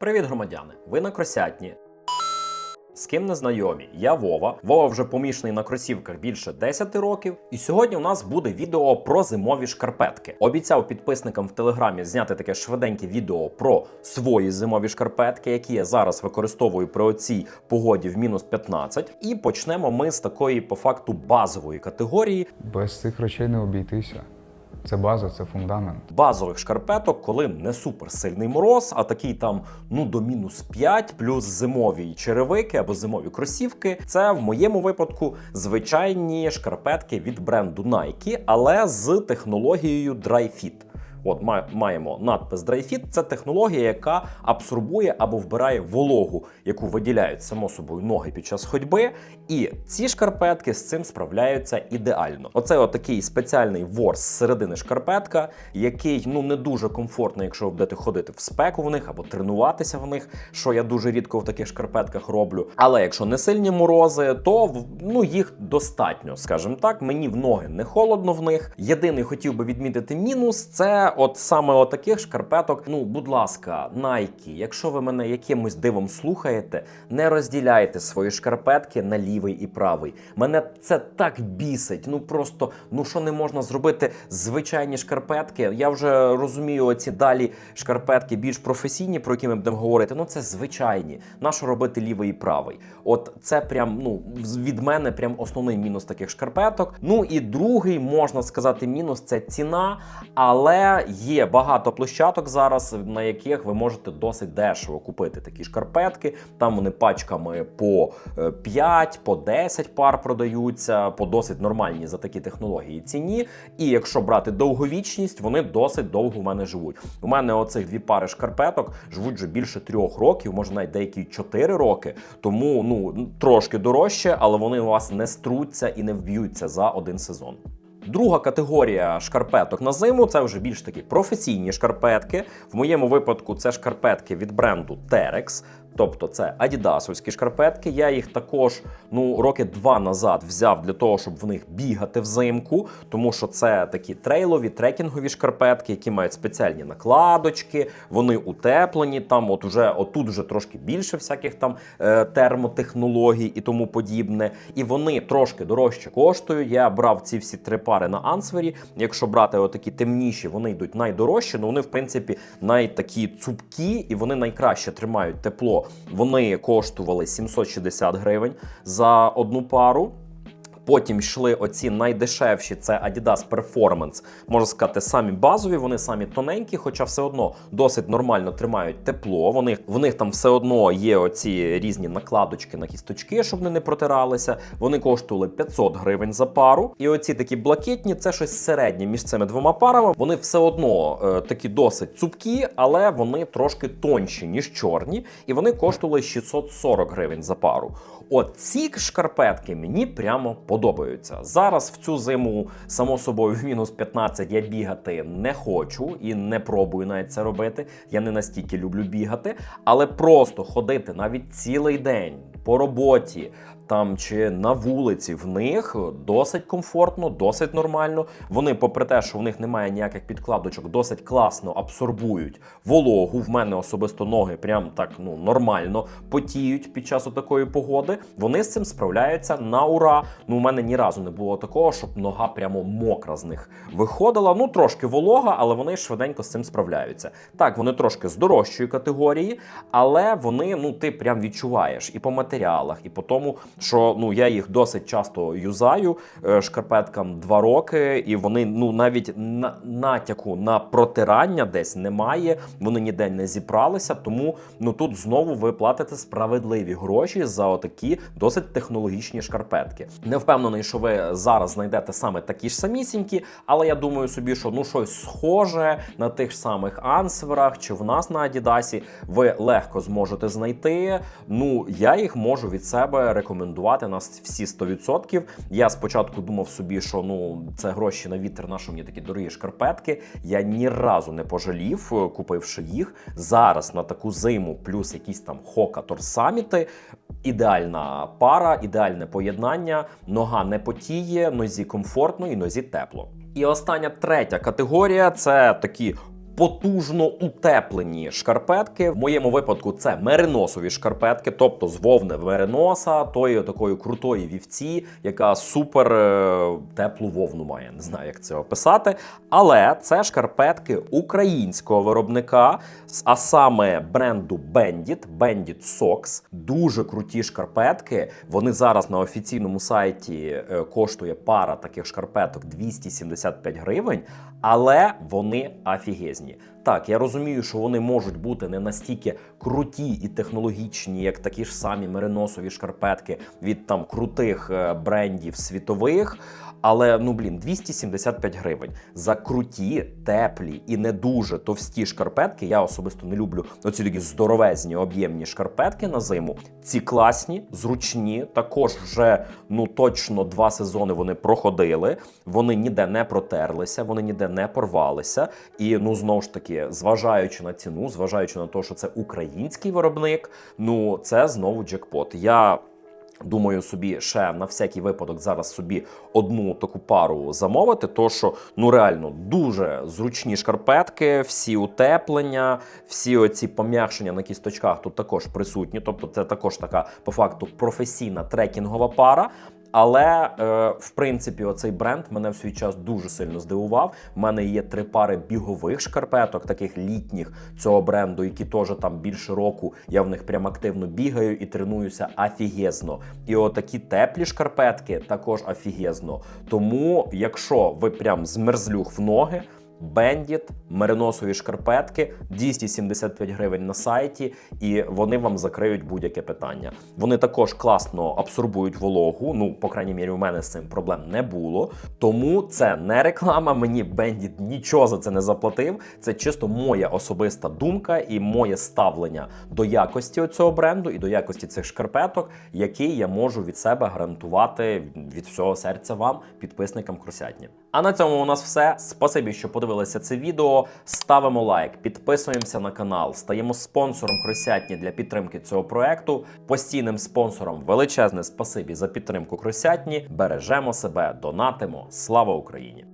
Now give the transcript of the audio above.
Привіт, громадяни! Ви на Кросятні. З ким не знайомі? Я Вова. Вова вже помішаний на кросівках більше 10 років. І сьогодні у нас буде відео про зимові шкарпетки. Обіцяв підписникам в телеграмі зняти таке швиденьке відео про свої зимові шкарпетки, які я зараз використовую при оцій погоді в мінус 15. І почнемо ми з такої по факту базової категорії Без цих речей не обійтися. Це база, це фундамент. базових шкарпеток, коли не суперсильний мороз, а такий там ну до мінус 5, плюс зимові черевики або зимові кросівки. Це в моєму випадку звичайні шкарпетки від бренду Nike, але з технологією Dry Fit. От маємо надпис DryFit. Це технологія, яка абсорбує або вбирає вологу, яку виділяють само собою ноги під час ходьби. І ці шкарпетки з цим справляються ідеально. Оце отакий спеціальний ворс з середини шкарпетка, який ну не дуже комфортно, якщо ви будете ходити в спеку в них або тренуватися в них, що я дуже рідко в таких шкарпетках роблю. Але якщо не сильні морози, то ну їх достатньо, скажімо так. Мені в ноги не холодно в них. Єдиний хотів би відмітити мінус, це от саме отаких шкарпеток. Ну, будь ласка, Nike, якщо ви мене якимось дивом слухаєте, не розділяйте свої шкарпетки на лівий і правий. Мене це так бісить. Ну просто ну що не можна зробити звичайні шкарпетки. Я вже розумію оці далі шкарпетки більш професійні, про які ми будемо говорити. Ну це звичайні. Нащо робити лівий і правий? От це прям ну від мене прям основний мінус таких шкарпеток. Ну і другий можна сказати мінус це ціна, але є багато площадок зараз, на яких ви можете досить дешево купити такі шкарпетки. Там вони пачками по е, 5, по 10 пар продаються, по досить нормальній за такі технології ціні. І якщо брати довговічність, вони досить довго в мене живуть. У мене оцих дві пари шкарпеток живуть вже більше трьох років, може навіть деякі 4 роки. Тому ну трошки дорожче, але вони у вас не струться і не вб'ються за один сезон. Друга категорія шкарпеток на зиму це вже більш такі професійні шкарпетки. В моєму випадку це шкарпетки від бренду Terex. Тобто це адідасовські шкарпетки. Я їх також ну роки два назад взяв для того, щоб в них бігати взимку, тому що це такі трейлові трекінгові шкарпетки, які мають спеціальні накладочки, вони утеплені. Там, от уже отут вже трошки більше всяких там е, термотехнологій і тому подібне. І вони трошки дорожче коштують. Я брав ці всі три пари на Ансвері. Якщо брати отакі темніші, вони йдуть найдорожче, але вони, в принципі, найтакі цупкі і вони найкраще тримають тепло. Вони коштували 760 гривень за одну пару. Потім йшли оці найдешевші, це Adidas Performance. Можна сказати, самі базові, вони самі тоненькі, хоча все одно досить нормально тримають тепло. Вони, в них там все одно є оці різні накладочки на кісточки, щоб вони не протиралися. Вони коштували 500 гривень за пару. І оці такі блакитні, це щось середнє між цими двома парами. Вони все одно е, такі досить цупкі, але вони трошки тонші, ніж чорні, і вони коштували 640 гривень за пару. От ці шкарпетки мені прямо подобаються. Зараз в цю зиму, само собою, в мінус 15 я бігати не хочу і не пробую навіть це робити. Я не настільки люблю бігати, але просто ходити навіть цілий день по роботі. Там чи на вулиці в них досить комфортно, досить нормально. Вони, попри те, що в них немає ніяких підкладочок, досить класно абсорбують вологу. В мене особисто ноги прям так ну нормально потіють під час такої погоди. Вони з цим справляються на ура. Ну, у мене ні разу не було такого, щоб нога прямо мокра з них виходила. Ну трошки волога, але вони швиденько з цим справляються. Так, вони трошки з дорожчої категорії, але вони ну ти прям відчуваєш і по матеріалах, і по тому, що ну я їх досить часто юзаю е, шкарпеткам два роки, і вони ну навіть на натяку на протирання десь немає. Вони ніде не зібралися. Тому ну тут знову ви платите справедливі гроші за отакі досить технологічні шкарпетки. Не впевнений, що ви зараз знайдете саме такі ж самісінькі, але я думаю собі, що ну щось схоже на тих самих ансверах чи в нас на Адідасі ви легко зможете знайти. Ну я їх можу від себе рекомендувати на всі 100%. Я спочатку думав собі, що ну це гроші на вітер, на що мені такі дорогі шкарпетки. Я ні разу не пожалів, купивши їх. Зараз на таку зиму, плюс якісь там хока торсаміти. Ідеальна пара, ідеальне поєднання. Нога не потіє, нозі комфортно і нозі тепло. І остання третя категорія це такі потужно утеплені шкарпетки. В моєму випадку це мериносові шкарпетки, тобто з вовни мериноса, тої такої крутої вівці, яка супер е, теплу вовну має. Не знаю, як це описати. Але це шкарпетки українського виробника, а саме бренду Bandit, Bandit Socks. Дуже круті шкарпетки. Вони зараз на офіційному сайті е, коштує пара таких шкарпеток 275 гривень, але вони офігезні. Так, я розумію, що вони можуть бути не настільки круті і технологічні, як такі ж самі мериносові шкарпетки від там крутих е, брендів світових. Але ну блін, 275 гривень за круті, теплі і не дуже товсті шкарпетки. Я особисто не люблю оці такі здоровезні об'ємні шкарпетки на зиму. Ці класні, зручні. Також вже ну точно два сезони вони проходили. Вони ніде не протерлися, вони ніде не порвалися. І ну знову ж таки, зважаючи на ціну, зважаючи на те, що це український виробник, ну це знову джекпот. Я Думаю, собі ще на всякий випадок зараз собі одну таку пару замовити, то що ну реально дуже зручні шкарпетки, всі утеплення, всі оці пом'якшення на кісточках тут також присутні. Тобто, це також така по факту професійна трекінгова пара. Але е, в принципі, оцей бренд мене в свій час дуже сильно здивував. У мене є три пари бігових шкарпеток, таких літніх цього бренду, які теж там більше року. Я в них прям активно бігаю і тренуюся афігезно. І отакі теплі шкарпетки також афігезно. Тому, якщо ви прям змерзлюх в ноги. Бендіт, мериносові шкарпетки, 275 гривень на сайті, і вони вам закриють будь-яке питання. Вони також класно абсорбують вологу. Ну, по крайній мірі, у мене з цим проблем не було. Тому це не реклама. Мені Бендіт нічого за це не заплатив. Це чисто моя особиста думка і моє ставлення до якості цього бренду і до якості цих шкарпеток, які я можу від себе гарантувати від всього серця вам, підписникам Кросятні. А на цьому у нас все. Спасибі, що подивилися це відео. Ставимо лайк, підписуємося на канал, стаємо спонсором Кросятні для підтримки цього проекту. Постійним спонсором величезне спасибі за підтримку Кросятні. Бережемо себе, донатимо. Слава Україні!